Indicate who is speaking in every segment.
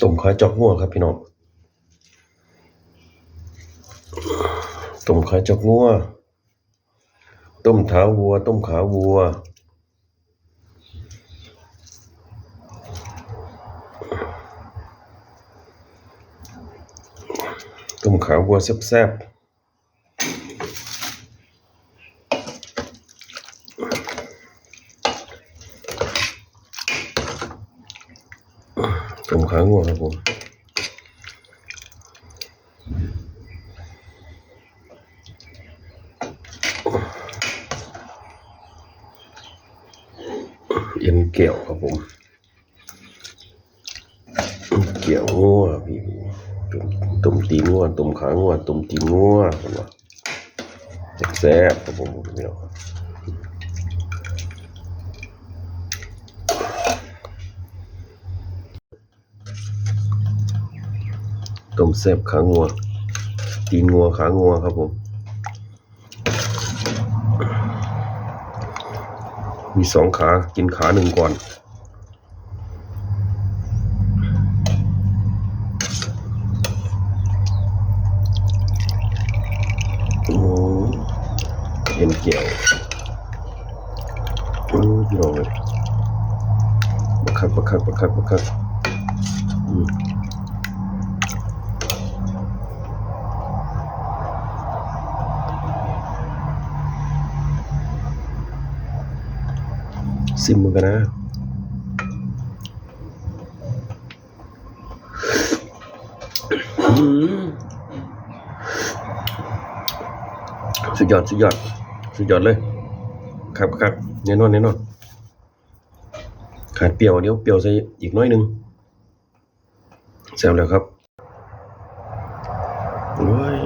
Speaker 1: ต้มขาจอกงัวครับพี่น้องต้มขาจอกงัว ต้มเท้าวัว ต้มขาวัว ต้มขาวัวแซ่บๆ ต้มขาวัวครับผมเอ็นเกี่ยวครับผมเกี่ยวงัวพี่ต้มต้มตีนงัวต้มขางัวต้มตีนงัวผมว่าแซ่บครับผมพี่น้องครับ ต้มแซ่บขางัว ตีนงัวขางัวครับผม มีสองขา กินขาหนึ่งก่อน โอ้เอ็นเกี่ยวโอ้พี่น้องเลยบักคักบักคักบักคักบักคัก ซิมมันกันนะสุดยอดสุดยอดสุดยอดเลย ครับครับแน่นอนแน่นอนขาดเปรี้ยวเดี๋ยวเปรี้ยวใส่อีกน้อยนึงแซ่บแล้วครับโอ้ย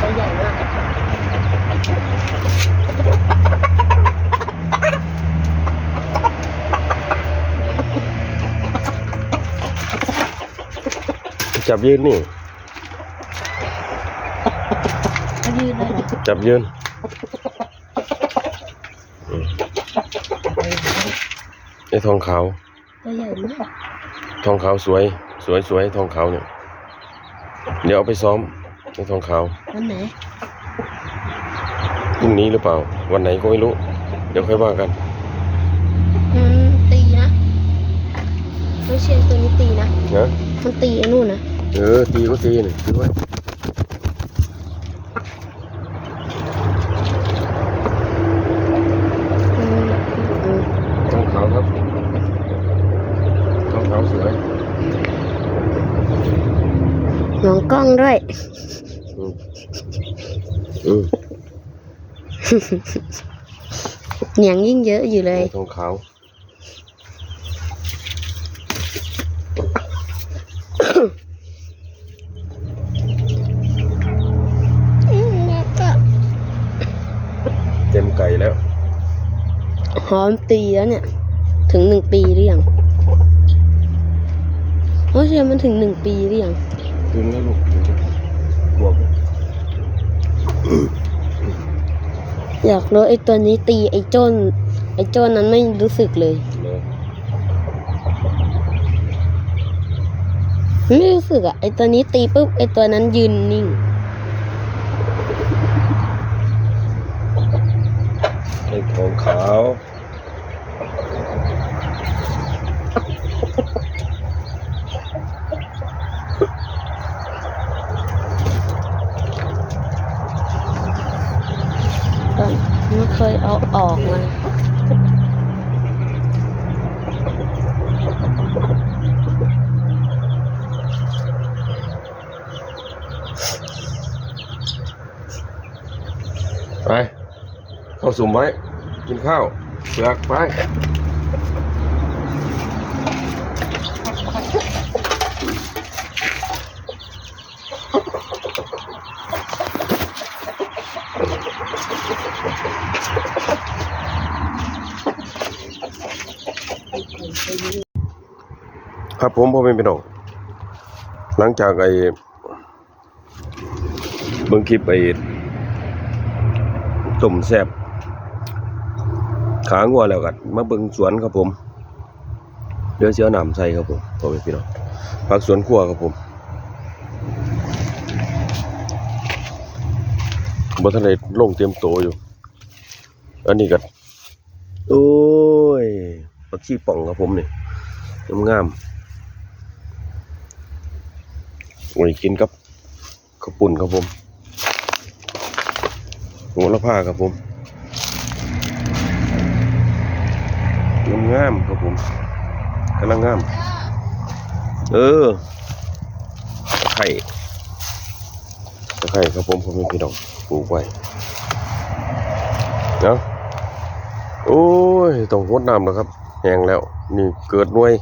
Speaker 2: ตัวใหญ่มาก
Speaker 1: จับยืนนี่
Speaker 2: เขายืนเลยเหรอ
Speaker 1: จับยืนอืมไอ้ทองขาว
Speaker 2: ตัวใหญ่มาก
Speaker 1: ทองขาวสวย สวยสวยทองขาวเนี่ย เดี๋ยวเอาไปซ้อมไอ้ทองขาว
Speaker 2: วันไหน
Speaker 1: พรุ่งนี้หรือเปล่า วันไหนก็ไม่รู้ เดี๋ยวค่อยว่ากัน
Speaker 2: อืมตีนะไม่เชียนตัวนี้ตีนะ
Speaker 1: นะ
Speaker 2: มันตีไอ้นู่นนะ
Speaker 1: เออตีก็ตีนี่ถือไว้
Speaker 2: อืมอืม
Speaker 1: ทองขาวครับทองขาวสวย
Speaker 2: มองกล้องด้วย
Speaker 1: อืมอืม
Speaker 2: เหนียงยิ่งเยอะอยู่เลย
Speaker 1: ทองขาว เต็มไก่แล้ว
Speaker 2: หอมตีแล้วเนี่ย ถึงหนึ่งปีหรือยังโอ้เชียนมันถึงหนึ่งปีหรือยัง
Speaker 1: ถึงแล้วลูกบวก
Speaker 2: อยากรู้ไอ้ตัวนี้ตีไอ้โจนไอ้โจนนั้นไม่รู้สึกเลย
Speaker 1: เลย
Speaker 2: ไม่รู้สึกอะไอ้ตัวนี้ตีปุ๊บไอ้ตัวนั้นยืนนิ่ง
Speaker 1: ไอ้ทองขาว
Speaker 2: ก็ไม่เคยเอาออกมา
Speaker 1: ไปเข้าสุ่มไว้ กินข้าวเปลือกไปครับผมพ่อเป็นพี่น้องหลังจากไอ้เบิ่งคลิปไอ้ต้มแซบ ขางัวแล้วกันมาเบิ่งสวนครับผม เดี๋ยวสิเอาน้ำใส่ครับผมพ่อแม่พี่น้องผักสวนครัวครับผมบ่ทันได้ลงเตรียมโตอยู่ อันนี้ก็โอ้ยผักชีป่องครับผมนี่งามๆโอ้ยกินกับข้าวปุ่นครับผมโหระพาครับผม งามครับผมกำลังงาม เออตะไคร่ตะไคร่ครับผมผมเป็นพี่น้องปลูกไว้เนาะโอ้ยต้องรดน้ำแล้วครับแห้งแล้ว นี่เกิดหน่วย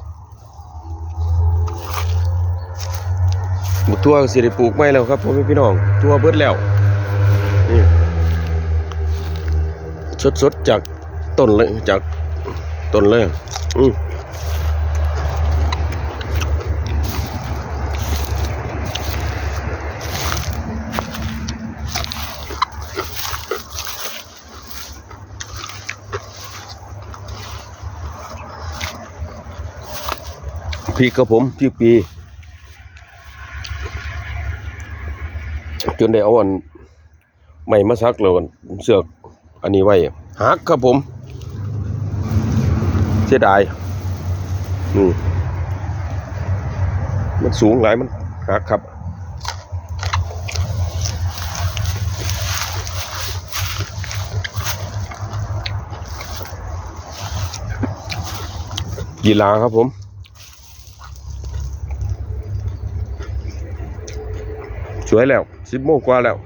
Speaker 1: หมดทั่วสิได้ปลูกไม่แล้วครับผมเป็นพี่น้อง ทั่วเบิดแล้ว นี่สดๆจากต้นเลยจาก ต้นเลย อืมพริกครับผมพริกปี จนได้เอาอันใหม่มาซักแล้วกันเสือกอันนี้ไว้หักครับผม เสียดายอืมมันสูงหลายมันหักครับกีฬาครับผมสวยแล้วสิบโมงกว่าแล้ว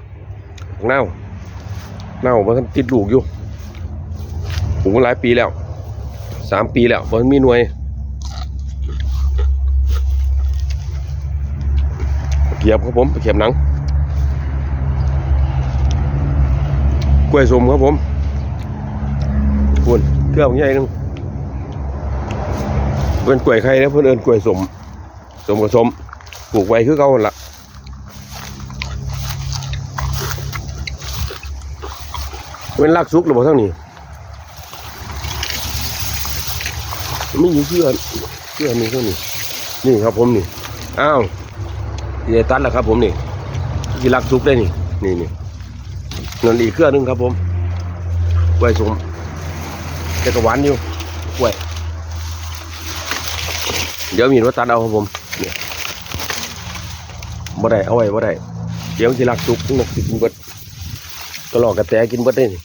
Speaker 1: เน่าเน่ามันติดลูกอยู่ปลูกมหลายปีแล้ว สามปีแล้วมันมีหน่วยเกียบครับผมเขียบหนัง กล้วยสมครับผมคุณเครื่องใหญ่นึงเป็นกล้วยไข่นะเพื่อนเอินกล้วยสมสมกับสมปลูกไว้คือเขาหั่นละเป็นลักซุกหรือเปล่าทั้งนี้ ไม่ยิงเพื่อนเพื่อนนี่เท่านี้นี่ครับผมนี่อ้าวเดตัดแล้วครับ ผมนี่ที่ลักซุกได้นี่ นี่นี่เงินอีกเครื่องหนึงครับ ผมกล้วยสมแต่กหวานอยู่กล้วย เดี๋ยวมีนว่าตัดเอาครับผมเนี่ยบ่ได้เอาไว้บ่ได้เดี๋ยวที่ลักซุกนกสิกินเบิดก็หลอกกระแตกินเบิดได้นี่